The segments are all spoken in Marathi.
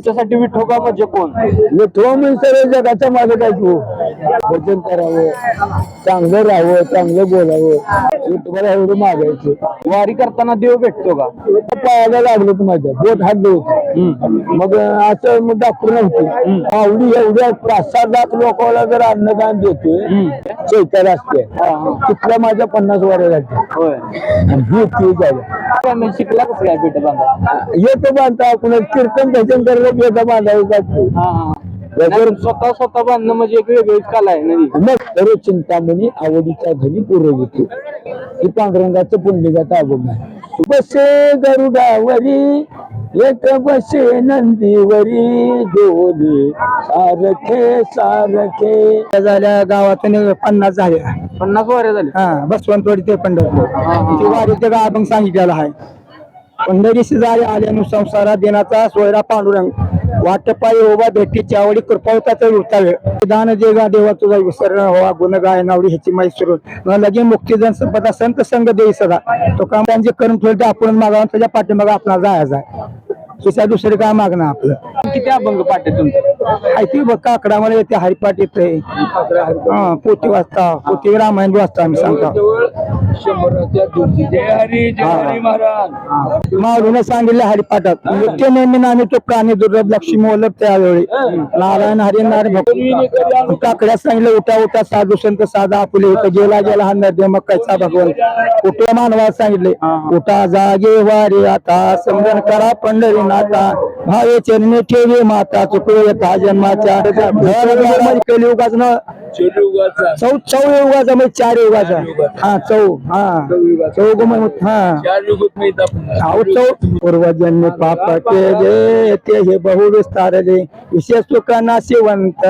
तुमच्यासाठी विठोबा म्हणजे कोण? विठवा म्हणजे सर्व जगाचा मालक आहे तू भजन करावं चांगलं राहावं चांगलं बोलावं. विठोबाला एवढं मागायचं. वारी करताना देव भेटतो का? पायाला लागलं माझ्या. बोट हात होत मग असं मग डॉक्टर नव्हती. आवडी एवढ्या पाच सात लाख लोकांना जर अन्नदान देतोय चैत्याला असते. तिथल्या माझ्या पन्नास वर झाले. शिकला कसं काय बांधा? येतो बांधता पुन्हा कीर्तन भजन करायला येतं बांधावं जातो स्वतः स्वतः बांधणं म्हणजे एक वेगळीच कला आहे मग सर्व चिंतामणी आवडीचा धनी पुरवितो ही पांडुरंगाचं पुंडलिकाचा अभंग आहे. बसे गरुडावरी एक बसे नंदीवरी दोन्ही सारखे सारखे. झाल्या गावातून पन्नास झाल्या. पन्नास वाऱ्या झाल्या. हा बसवंतवाडी ते पंढरपूर. ती वारीचं गाव अभंग सांगितलेला आहे. पंढरीशी जाय आल्यानु संसारा दिनाचा सोयरा पांडुरंग. वाटपाई ओबा भेटी आवडी कृपावताचा वृत्तावे दान देगा देवा तुझा विसरण हवा गुण गाय नावडी ह्याची माहिती सुरू न लगे मुक्तीजन संपदा संत संग देई सदा. तो काम त्यांचे करून ठेवते आपण मागावं त्याच्या पाठीमागा आपला जायचा आहे तिच्या दुसरे काय मागणं आपलं? किती अभंग पाठ आहे तुमचं? ती बघ काकडा मला येते हरिपाठ येते. हा पोती वाजता पोती रामायण वाजता आम्ही सांगतो. मारून सांगितलं हरिपाठात. नित्य नेहमी नामे तो प्राणी दुर्लभ लक्ष्मी ओलभ त्यावेळी. नारायण हरी नारायण काकड्यात सांगितलं उठा उठा साधू संत साधा आपुले इथं गेला गेला हा नद्य मग कैसा भगवान. कुठे मानवात सांगितले. उठा जागे वारे आता समजन करा पंढरी नाथा भावे चरणी ठेवी माता चुकवे यथा जन्माच्या कलियुगाच ना. चौ चौ युगाचा म्हणजे चार युगाचा हा चौ हा. चौग हा चौ पूर्वजन्म पाप केले ते हे बहु विस्तारले. विशेष सुखाना शिवंत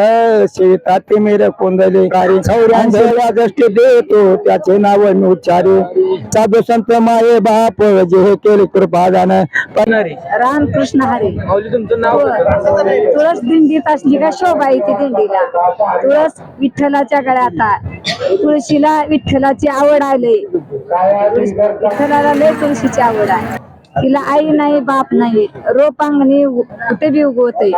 सीता ते मेर कोंदले. चौऱ्याऐंशी दृष्टी देतो त्याचे नाव मी उच्चारे. साधू संत माये बाप जे हे केले कृपादान. पण रामकृष्ण हरी. माऊली तुमचं नाव तुळस दिंडीत असली का शोभा येते दिंडीला. तुळस विठ्ठलाच्या गळ्यात आहे. तुळशीला विठ्ठलाची आवड आले विठ्ठलाला लय तुळशीची आवड आहे. तिला आई नाही बाप नाही. रोपांगणी कुठे बी उगवते.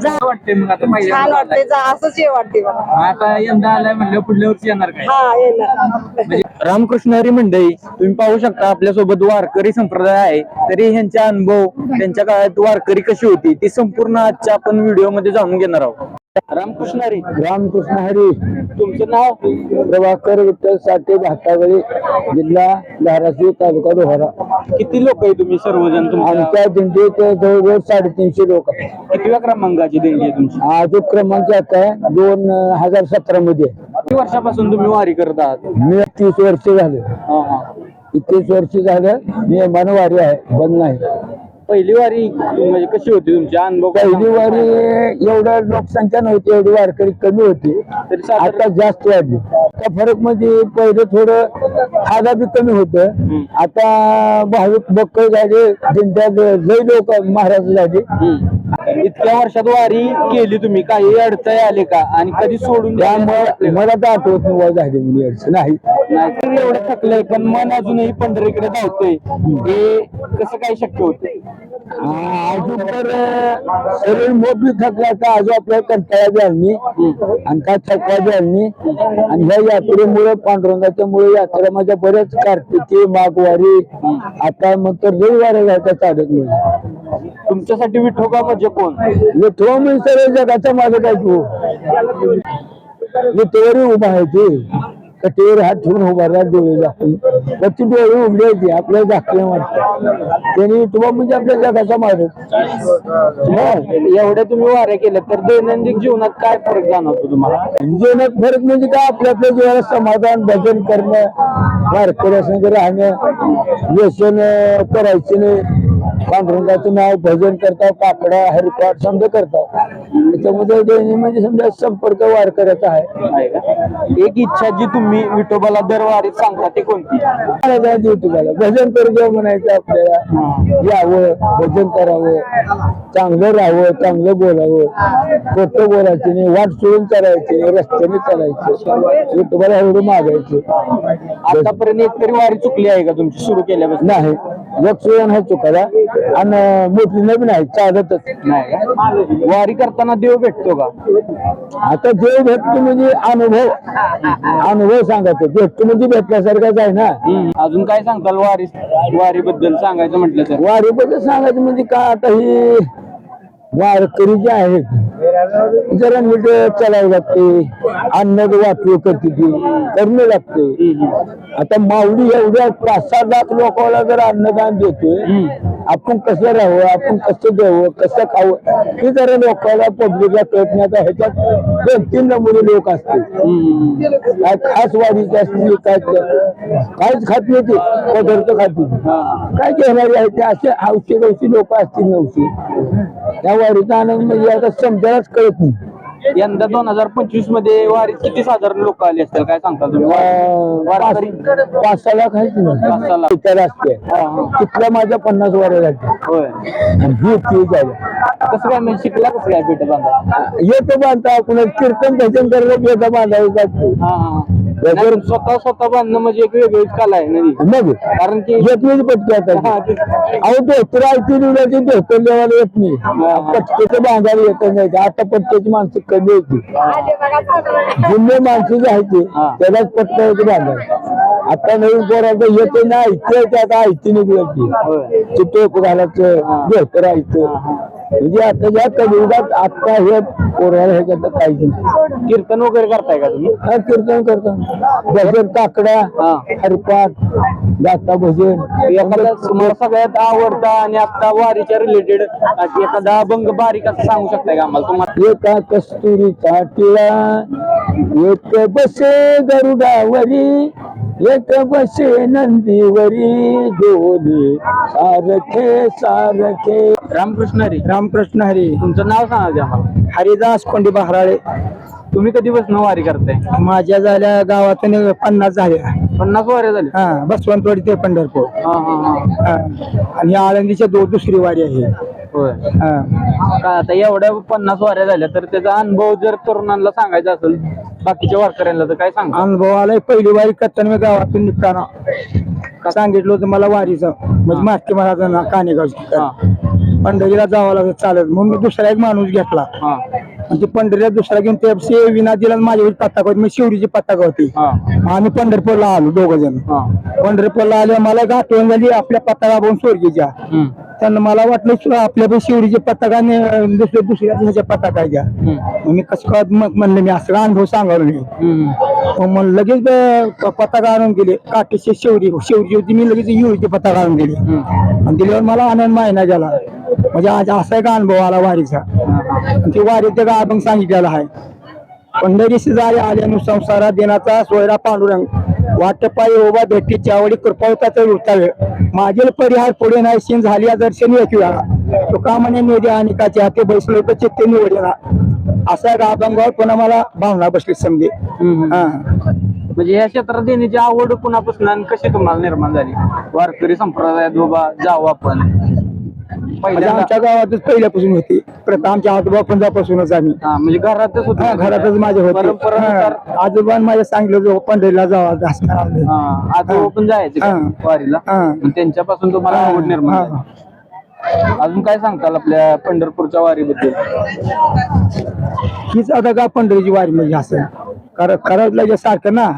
जा. वाटते मग आता पहिल्या छान वाटते जा. असंच हे वाटते मला. आता यंदा आलाय म्हणलं पुढल्या वर्षी येणार काय? हा येणार. रामकृष्ण हरी मंडळी तुम्ही पाहू शकता आपल्यासोबत वारकरी संप्रदाय आहे. तरी ह्यांचा अनुभव त्यांच्या काळात वारकरी कशी होती ती संपूर्ण आजच्या आपण व्हिडिओमध्ये जाणून घेणार आहोत. रामकृष्ण हरी. रामकृष्ण हरी. तुमचं नाव? प्रभाकर विठ्ठल साठे भातावळी जिल्हा धाराशिव तालुका लोहारा किती लोक आहे तुम्ही सर्वजण तुमच्या? आमच्या दिंडीत जवळजवळ साडेतीनशे लोक. आहेत. कितव्या क्रमांकाची दिंडी आहे तुमची? हा जो क्रमांक आता आहे दोन हजार सतरा मध्ये. किती वर्षापासून तुम्ही वारी करत आहात? मी तीस वर्ष झाले. हा, हा. तीस वर्ष झालं नियमानं वारी आहे बंद नाही. पहिली वारी म्हणजे कशी होती तुमची? अनुभव काय पहिली वारी एवढं लोकसंख्या नव्हती एवढी वारकरी कमी होती. तरी साधारण- आता जास्त वाढली. त्या फरक म्हणजे पहिले थोडं खादा बी कमी होत. आता भाविक बक्कळ झाले दिंड्या लय लोक महाराज झाले. हम्म. इतक्या वर्षात वारी केली तुम्ही. काही अडचणी आले का? आणि कधी सोडून द्यायला त्यामुळे का? मला तर आठवत नाही झाली मुली अडचण नाही. एवढं थकलंय पण मन अजूनही पंढरीकडे धावतंय. हे कसं काय शक्य होतं अजून तर शरीर मोठी थकला तर अजून आपल्याला कंटाळा बी आली नाही. आणि काय थकवा बी नाही. आणि ह्या यात्रेमुळे पांडुरंगाच्या मुळे यात्रा माझ्या बऱ्याच कार्तिकी माघवारी आता मग तर रविवारी चालत नाही. तुमच्यासाठी विठोबा म्हणजे कोण? विठवा म्हणजे सर्व जगाचा मालक आहे तू विठेवरही उभा आहे ते. कटेवर हात ठेवून उभा राहा डोळे दाखवून. तर ती डोळे उघडायची आपल्याला दाखले वाटतं. त्यांनी विठोबा म्हणजे आपल्या जगाचा मालक. हो. एवढ्या तुम्ही वाऱ्या केल्या तर दैनंदिन जीवनात काय फरक जाणवतो तुम्हाला? जीवनात फरक म्हणजे काय? आपल्या आपल्या जीवाला समाधान भजन करणं वारकऱ्या संग राहणं व्यसन करायचं नाही. पांडुरंगाचं नाव भजन करता काकडा हरिपाठ समजा करता त्याच्यामध्ये म्हणजे समजा संपर्क वारकऱ्याचा आहे. आहे का एक इच्छा जी तुम्ही विठोबाला दरवारीत सांगता ती कोणती? मला. भजन करू द्या म्हणायचं आपल्याला. यावं भजन करावं. चांगलं राहावं चांगलं बोलावं. खोटं बोलायचं नाही. वाट सोडून चालायचे रस्त्याने चालायचं. विठोबाला एवढं मागायचं. आतापर्यंत एक तरी वारी चुकली आहे का तुमची? सुरू केल्यापासून? नाही. लक्ष नाही चुकायला. आणि मोठी नवीन आहे चालतच नाही का? वारी करताना देव भेटतो का? आता जे भेटतो म्हणजे अनुभव. अनुभव सांगायचं. भेटतो म्हणजे भेटल्यासारखाच आहे ना. अजून काय सांगताल वारी? वारी बद्दल सांगायचं म्हटलं तर. वारीबद्दल सांगायचं म्हणजे काय आता ही वारकरी जे आहेत जरा मुलं चालावं लागते. अन्न वाटली करते ती करणं लागते. आता माऊली एवढ्या पाच सहा लाख लोकांना जर अन्नदान देतोय आपण कसं राहावं आपण कसं द्यावं कसं खावं हे जरा लोकांना पब्लिकला कळण्याचा ह्याच्यात दोन तीन नमुने लोक असतील. काय खास वाढीची असतील काय काहीच खात नाही ते पदार्थ खातील काय घेणारे आहे ते असे औषध औषधी लोक असतील नवशी त्या वारीचा आनंद म्हणजे आता समजायलाच कळत नाही. यंदा दोन हजार पंचवीसमध्ये वारीत किती साधारण लोक आले असतील? काय सांगता तुम्ही? वारकरी? पाच सहा लाख आहेत पाच सहा लाख. तिथं असते तिथल्या माझ्या पन्नास वाऱ्या लागते होय. आणि ही झाली कसं काय म्हणजे शिकला कसं काय पेट बांधा? येतो बांधता कुणा कीर्तन भजन करायला येतं बांधावं लागतं हा हा. स्वतः स्वतः बांधणं म्हणजे एक वेगळीच कला आहे. मग कारण की येत नाही पटके आता. हा, ते- अहो धोतर ऐकून उद्याची धोतर देवाला येत नाही. पटकेचं बांधायला येत नाही. आता पटकेची माणसं कमी होती जुने माणसं जे आहेत ते हा. त्यालाच पटकायचं बांधायचं आता नवीन पोराचं येते ना ऐकतंय ते आता ऐकते निघलं होय. ते टोप घालायचं धोतर ऐकतं म्हणजे आता या कलियुगात आता हे पोराला हे करता काहीच नाही कीर्तन वगैरे करताय का तुम्ही? हा कीर्तन करतो. भजन काकडा हा. हरपाट गाता भजन. एखादा तुम्हाला सगळ्यात आवडता आणि आता वारीच्या रिलेटेड एखादा अभंग बारीक असं सांगू शकताय का आम्हाला तुम्हाला? एका कस्तुरीचा टिळा एक बसे गरुडावरी एक बसे नंदीवरी दोन्ही सारखे सारखे रामकृष्ण हरी रामकृष्ण हरी तुमचं नाव सांगा की आम्हाला. हरिदास कोंडी बहराळे तुम्ही कधी बसन वारी करताय? माझ्या झाल्या गावातून पन्नास झाल्या. पन्नास वाऱ्या झाले? हा बसवंतवाडी ते पंढरपूर. हा हा हा. हा. आणि आळंदीच्या दो दुसरी वारी आहे. होय. हा. काय आता एवढ्या पन्नास वाऱ्या झाल्या तर त्याचा अनुभव जर तरुणांना सांगायचा असेल बाकीच्या वारकऱ्यांना तर काय सांगा अनुभव आलाय पहिली वारी करताना मी गावातून निघताना. सांगितलं होतं मला वारीचं म्हणजे मागचे महाराजांना हा. कानेगाव पंढरीला जावं लागत चालत. म्हणून मी दुसरा एक माणूस घेतला. हा. आणि ते पंढरीला दुसरा घेऊन ते शे- विना दिला माझ्यावर पत्ता होती मी शिवरीची पत्ता होती. हा. आम्ही पंढरपूरला आलो दोघ जण. हा. पंढरपूरला आले मला एक आठवण झाली आपल्या पत्ता बघून स्वर्गीच्या. हम्म, त्यांना मला वाटलं की आपल्या पण शिवरीचे पताका दुसऱ्या दुसऱ्या ह्याच्या पताका मग मी कसं काय मग म्हणलं मी असं अनुभव सांगावं नाही. मग लगेच पताका आणून दिले काटेचे शेवरी शेवरी होती मी लगेच युरीचे पताका आणून दिले हम्म. आणि दिल्यावर मला आनंद माहिना गेला म्हणजे आज असा एक अनुभव आला वारीचा. ते वारीचे का अभंग सांगितलेला आहे. पंढरी शेजारी आल्यानु संसारा देनाचा सोयरा पांडुरंग वाट पायी उभा भेटी चावडी कृपावताचा वृत्तावे मागील परिहार पुढे नाही शिन झाली दर्शन एक वेळा तुका म्हणे नेदे अनिकाचे हाते बैसलो तर चित्ते निवडेना असा अभंगावर पुन्हा मला भावना बसली समजे. हा. म्हणजे या क्षेत्रात देण्याची आवड पुन्हापासून आणि कशी तुम्हाला निर्माण झाली? वारकरी संप्रदायात बाबा जाऊ आपण. म्हणजे आमच्या गावातच पहिल्यापासून होती. प्रथा आमच्या आजोबा पंजापासूनच आम्ही. हा म्हणजे घरातच हा, घरातच माझे होते. परंपरानुसार हा, आजोबान माझ्या सांगितलं जो पंढरीला जावा जास्त करावं. हा आजोबा पण जायचे का हा. वारीला? हा. मग त्यांच्यापासून तुम्हाला आवड निर्माण हा. अजून काय सांगताल आपल्या पंढरपूरच्या वारीबद्दल? हीच आता का पंढरीची वारी म्हणजे असं? खरंच करतलं सारखं ना.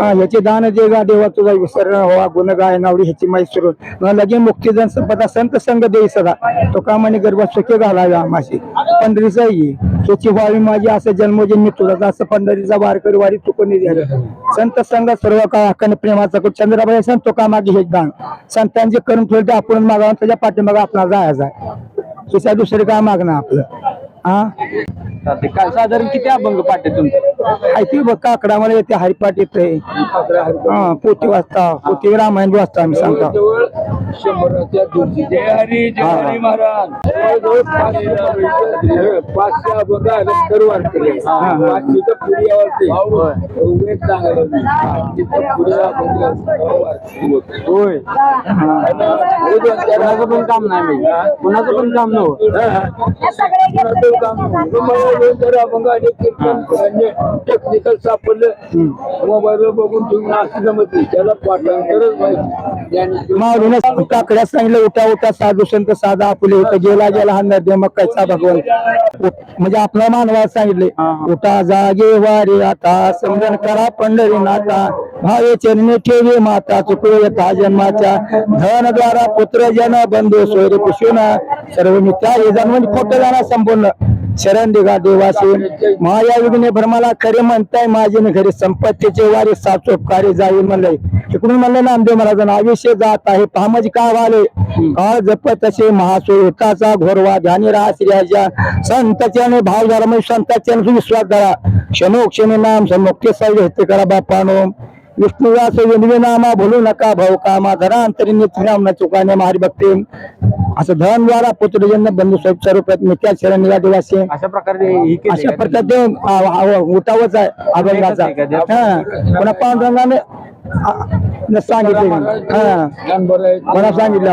हा ह्याचे दान जे गा देवा तुझा विसरण हवा गुण गाय नावडी ह्याची माहिती सुरू मग लगे मुक्तीजन संपदा संत संग देई सदा. तो का म्हणे गर्भात सुखे घालावे आमाशी पंढरीचा ये. त्याची व्हावी माझी असं जन्मोजन्मी तुझा असं पंढरीचा वारकरी वारी चुकून द्या संत संग सर्व काळ अखंड प्रेमाचा कुठ चंद्राबाई संत तो का मागे हे दान. संतांचे करून ठेवते आपण मागावं त्याच्या पाठीमागा आपला जायचा त्याच्या दुसरे काय मागणं आपलं? हा? काय साधारण किती अभंग पाठ तुमचं? ऐकली बघ काकडा मला येते हरिपाठ येते हा पोती वाजता पोती रामायण बी वाजता आम्ही सांगतो जय हरी जय हरी महाराज जवळजवळ पाचशे पाचशे अभंग पुढे आवडते. चांगले. पुढे. होय हे कुणाचं पण काम नाही कुणाचं पण काम नव्हतं हा. हे कोणाचं काम अभंग आणि टेक्निकल सापडलं. मोबाईल बघून तुम्ही असं जमत नाही त्याला पाठांतरच माहिती. काकड्या सांगितलं उठा उठा साधू संत साधा आपुले इथं गेला गेला हा नद्य मग कैसा भगवान म्हणजे आपला मानवाला सांगितले उठा जागे वारे आता समजन करा पंढरी नाथा भावे चरणी ठेवी माता चुकवे यथा जन्माच्या धन द्वारा पुत्र जन बंधू सोयरे पुष्णा सर्व मित्रा हे म्हणजे खोटं जाणार संपूर्ण. शरण दिघा देवासी माया विघ्ने भ्रमाला खरे म्हणताय माझे न घरी संपत्तीचे वारे साचोपकारी जाईल म्हणलंय तिकडून म्हणलं नामदेव महाराजांना आयुष्य जात आहे पामज का वाले? काळ जपत असे महासुताचा घोरवा ध्यानी राहा श्रीयाच्या संताच्याने भाव झाला म्हणजे संताच्याने विश्वास धरा. क्षणोक्षणे नाम समुक्ती सर्व हेते करा बापानो. विष्णुवास विनवी नामा भूलू नका भाऊ कामा धरा अंतरी नित्य चुकाने महारी भक्ती असं धन द्वारा पुत्रजन्य बंधू स्वरूप स्वरूपात मित्या शरण निघा देवाशी अशा प्रकारे ही केली अशा का? उठावच आहे अभंगाचा हा. पुन्हा पांडुरंगाने आ- न सांगितले. हा. मला सांगितलं.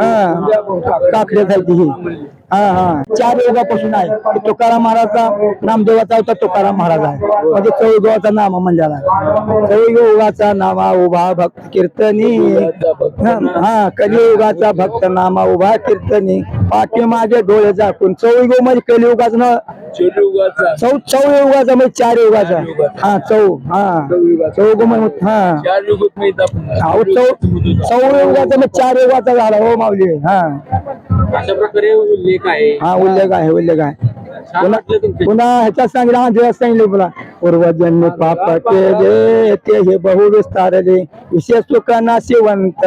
हा. काकडे जायची ही. हा हा. चार युगापासून आहे. तुकाराम महाराजचा नामदेवाचा होता तुकाराम महाराज आहे. म्हणजे चौयुगाचा नाम मंडळा चौयुगाचा नामा उभा भक्त कीर्तनी. हा, कलियुगाचा भक्त नामा उभा कीर्तनी. पाठीमागे डोळे झाकून. चौयुग म्हणजे कलियुगाचं ना चौयुगाचा चौ चौयुगाचा म्हणजे चार युगाचा. हा चौ हा. चौयुग म्हणजे हा. अहो, चौ चौयुगाचा म्हणजे चार युगाचा झाला. हो माऊली. हा. अशा प्रकारे उल्लेख आहे. हा उल्लेख आहे उल्लेख आहे. पुन्हा पुन्हा ह्याच्यात सांगितलं हा देवात सांगितलं पुन्हा पूर्वजन्म पाप केले ते हे बहु विस्तारले विशेष सुखाना शिवंत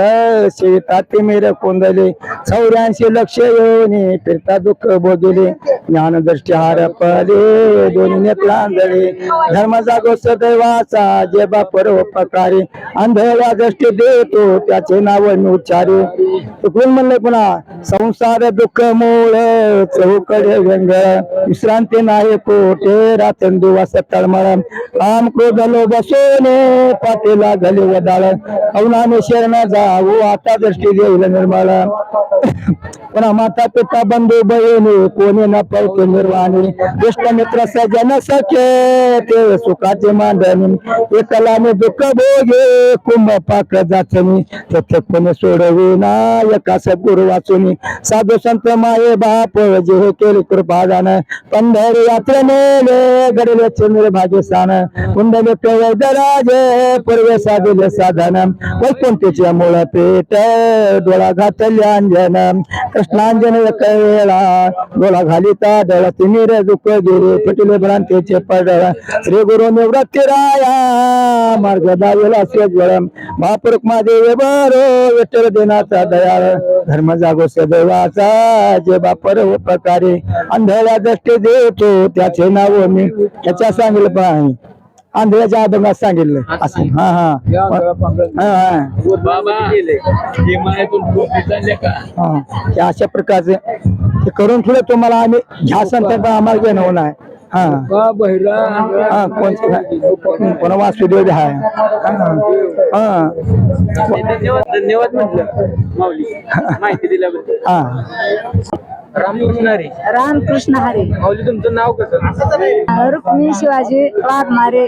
शेतात मेर कोंदले. चौऱ्याऐंशी लक्ष येऊन फिरता दुःख भोगले ज्ञान दृष्टी हरपले दोन्ही नेत्रांजळे धर्म जागो सदैवाचा जे बा परोपकारी अंधळा दृष्टी देतो त्याचे नाव मी उच्चारे. चुकून म्हणले पुन्हा संसार दुःख मूळ चौकडे व्यंग विश्रांती नाही कोठे रात्र दिवस तळमळ. काम क्रोधलो बसोने पाठीला घाले वदाळ अवनाने शरण जाऊ आता दृष्टी देऊल निर्मळ. पण माता पिता बंधू बहिणी कोणी न पळतो निर्वाणी. दुष्ट मित्र सजन सखे ते सुखाचे मांडणी. एकलाने दुःख भोगे कुंभ पाक थप्पून सोडवू ना एका सद्गुरु वाचून. साधू संत माये बाप जे हे कृपा जाण पंढरी यात्रे नेले गडले चंद्र भागे स्थान. कुंडले राजे पूर्वे साधले साधन. वैकुंठीचे मूळ पेट डोळा घातले अंजन. कृष्णांजन एक वेळा डोळा घालिता डळ तिमिर दुख गेले. फुटले भ्रांतीचे पडळ. श्री गुरु निवृत्ती राया मार्ग दावेला स्वज्वळ महापुरुष महादेव बरो विठ्ठल दिनाचा दयाळ. धर्म जागो सदैवाचा जे बापर उपकारी. अंधळ्या दृष्टी देतो त्याचे नाव मी त्याच्या सांगितलं पण आंधळ्याच्या अभंगात सांगितलं असं. हा हा. हा अशा प्रकारचे. ते करून ठेवलं तुम्हाला आम्ही. ह्या संतांचा आम्हाला घेणं आहे. हा. हा कोण आहे हा. धन्यवाद म्हटलं माहिती दिल्याबद्दल. हा. रामकृष्ण हरी रामकृष्ण हरे. माऊली तुमचं नाव कसं? रुक्मिणी शिवाजी वाघमारे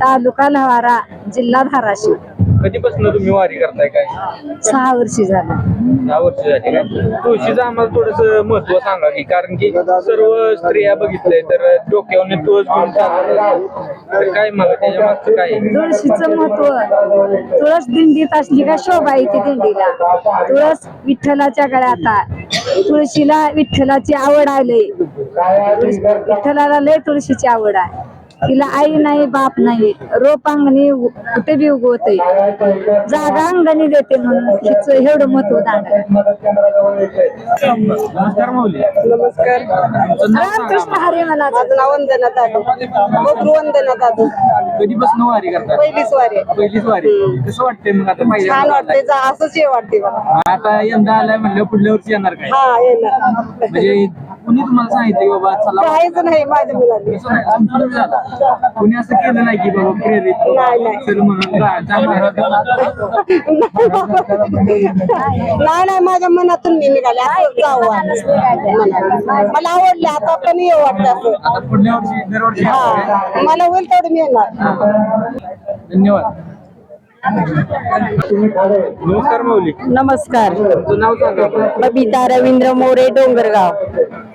तालुका लवारा जिल्हा धाराशिव. कधीपासून तुम्ही वारी करताय काय? सहा वर्षी झालं. दहा वर्ष झाली काय तुळशीचं आम्हाला थोडस महत्त्व सांगा की कारण की सर्व स्त्रिया बघितलंय तर डोक्यावर तुळस घेऊन चालतात तर काय मग त्याच्या मागचं काय? आहे? तुळशीचं महत्त्व तुळस दिंडीत असली का शोभा येते दिंडीला. तुळस विठ्ठलाच्या गळ्यात आहे. तुळशीला विठ्ठलाची आवड आले. विठ्ठलाला लय तुळशीची आवड आहे. तिला आई नाही बाप नाही. रोप अंगणी कुठे बी उगवते जागा अंगणी देते म्हणून हिचं एवढं महत्त्व दांड नमस्कार माऊली. रामकृष्ण हरे मला माझं नाव वंदना दादू. बबरू वंदना दादू. कधीपासून वारी करतात? पहिलीच वारी. पहिलीच वारी. कसं वाटतंय मग आता पहिल्या छान वाटते जा असंच हे वाटते मला. आता यंदा आलाय म्हणलं पुढल्या वर्षी येणार काय? हा येणार. म्हणजे कुणी तुम्हाला सांगितलं की बाबा चला काहीच नाही माझ्या मुलांनी. असं नाही, आमचं नाही झालं. कुणी असं केलं नाही की बाबा प्रेरित नाही, नाही. चल म्हणून जा, जा नाही नाही माझ्या मनातून मी निघाले. असं मनात. मला आवडलं आता पण येऊ वाटतं असं. आता पुढल्या वर्षी दरवर्षी येणार काय? हा मला होईल तेवढं मी येणार. धन्यवाद. नमस्कार माऊली. नमस्कार. तुझं नाव सांगा बबिता रवींद्र मोरे डोंगरगाव.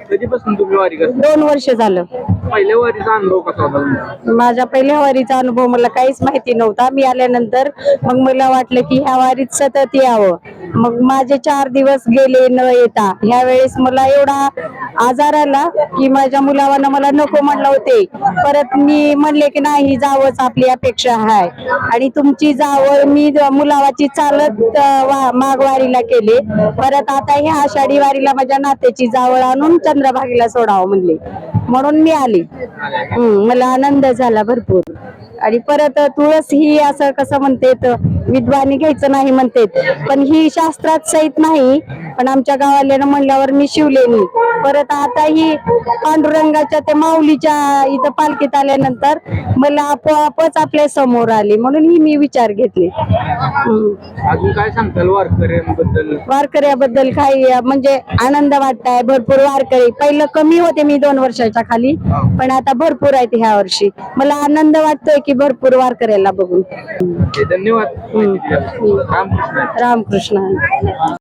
कधीपासून तुम्ही वारी करता? दोन वर्ष झालं. पहिल्या वारीचा अनुभव कसा होता तुमचा? माझ्या पहिल्या वारीचा अनुभव मला काहीच माहिती नव्हता. मी आल्यानंतर मग मला वाटलं की ह्या वारीत सतत यावं. मग माझे चार दिवस गेले न येता. ह्या वेळेस मला एवढा आजार आला की माझ्या मुलावानं मला नको म्हणलं होते. परत मी म्हणले की नाही जावंच आपली अपेक्षा आहे आणि तुमची जावळ मी मुलावाची चालत वा- माघवारीला केले. परत आता ह्या आषाढी वारीला माझ्या नात्याची जावळ आणून चंद्रभागेला सोडावं म्हणले. म्हणून मी आली. हम्म, मला आनंद झाला भरपूर. आणि परत तुळस ही असं कसं म्हणतेत विद्वानी घ्यायचं नाही म्हणतेत. पण ही शास्त्रात सहित नाही. पण आमच्या गावाल्यानं म्हणल्यावर मी शिवलेनी परत आता ही पांडुरंगाच्या त्या माऊलीच्या इथं पालखीत आल्यानंतर मला आपोआपच आपल्यासमोर आली. म्हणून ही मी विचार घेतले. अजून काय सांगताल वारकऱ्यांबद्दल? वारकऱ्याबद्दल काही म्हणजे आनंद वाटताय भरपूर वारकरी. पहिलं कमी होते मी दोन वर्षाच्या खाली पण आता भरपूर आहेत ह्या वर्षी. मला आनंद वाटतोय की भरपूर वारकऱ्याला बघून. धन्यवाद. रामकृष्ण. रामकृष्ण.